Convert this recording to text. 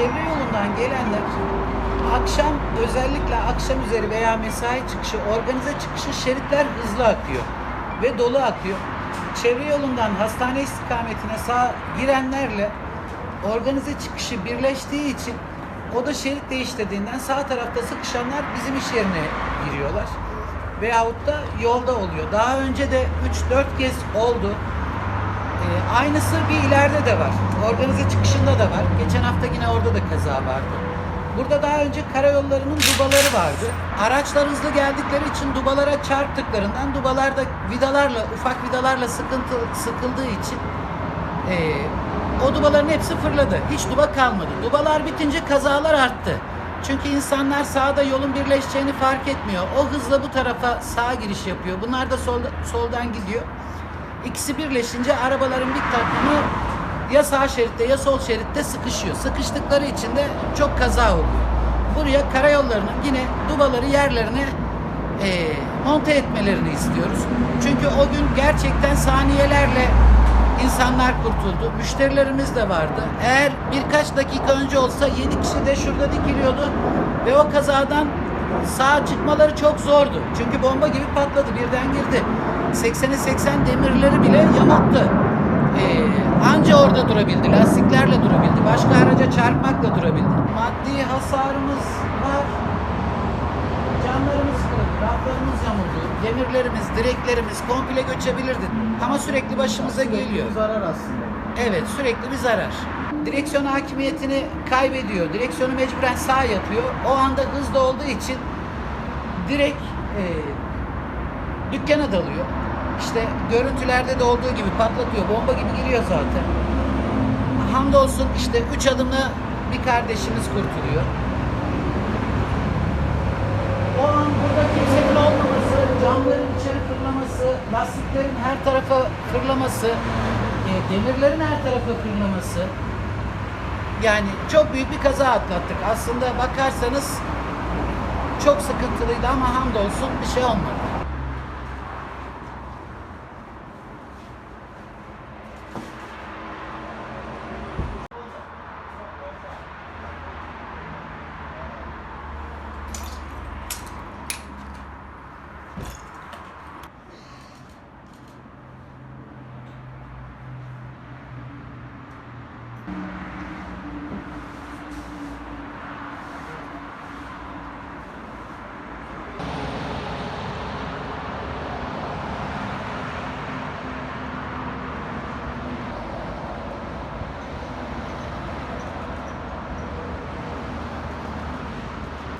çevre yolundan gelenler akşam özellikle akşam üzeri veya mesai çıkışı, organize çıkışı şeritler hızlı akıyor ve dolu akıyor. Çevre yolundan hastane istikametine sağ girenlerle organize çıkışı birleştiği için o da şerit değiştirdiğinden sağ tarafta sıkışanlar bizim iş yerine giriyorlar. Veyahut da yolda oluyor. Daha önce de 3-4 kez oldu. Ee, aynısı bir ileride de var. Organize çıkışında da var. Geçen hafta yine orada da kaza vardı. Burada daha önce karayollarının dubaları vardı. Araçlar hızlı geldikleri için dubalara çarptıklarından dubalar da vidalarla, ufak vidalarla sıkıntı sıkıldığı için ee, o dubaların hepsi fırladı. Hiç duba kalmadı. Dubalar bitince kazalar arttı. Çünkü insanlar sağda yolun birleşeceğini fark etmiyor. O hızla bu tarafa sağa giriş yapıyor. Bunlar da solda, soldan gidiyor. İkisi birleşince arabaların bir takımı ya sağ şeritte ya sol şeritte sıkışıyor. Sıkıştıkları için de çok kaza oluyor. Buraya karayollarının yine dubaları yerlerine eee, monte etmelerini istiyoruz. Çünkü o gün gerçekten saniyelerle insanlar kurtuldu. Müşterilerimiz de vardı. Eğer birkaç dakika önce olsa 7 kişi de şurada dikiliyordu ve o kazadan sağ çıkmaları çok zordu. Çünkü bomba gibi patladı birden girdi. 80'e 80 demirleri bile yamulttu. Ee, anca orada durabildi. Lastiklerle durabildi. Başka araca çarpmakla durabildi. Maddi hasarımız var. Camlarımız kırıldı, raflarımız yamuldu, demirlerimiz, direklerimiz komple göçebilirdi. Ama sürekli başımıza geliyor. Zarar aslında. Evet, sürekli bir zarar. Direksiyon hakimiyetini kaybediyor. Direksiyonu mecburen sağ yapıyor. O anda hızlı olduğu için direkt e, dükkana dalıyor. İşte görüntülerde de olduğu gibi patlatıyor. Bomba gibi giriyor zaten. Hamdolsun işte üç adımla bir kardeşimiz kurtuluyor. O an burada kimsenin olmaması, camların içeri fırlaması, lastiklerin her tarafa fırlaması, e, demirlerin her tarafa fırlaması. Yani çok büyük bir kaza atlattık. Aslında bakarsanız çok sıkıntılıydı ama hamdolsun bir şey olmadı.